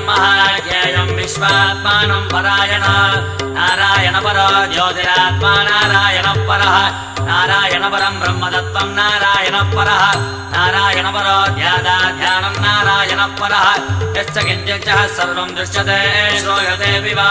ధ్యేయం మహాధ్యేయం విశ్వాత్మానం పరాయణ నారాయణ పరో జ్యోతిరాత్మా నారాయణ పర నారాయణ పరం బ్రహ్మదత్వం నారాయణ పర నారాయణ పరో ధ్యానం నారాయణ పర యశ్చ సర్వం దృశ్యతే శ్రూయతే వివా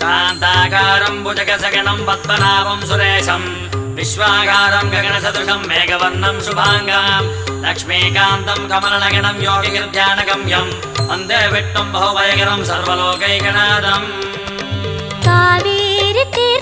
शान्ताकारम् भुजगसगणम् पद्मनाभम् सुरेशम् विश्वाकारम् गगनसदृशम् मेघवर्णम् शुभाङ्गाम् लक्ष्मीकान्तम् कमलनगणम् योगिगिर्ध्यानगम्यम् वन्दे विट्टम् बहुभयकरम् सर्वलोकैकनादम् कावेरि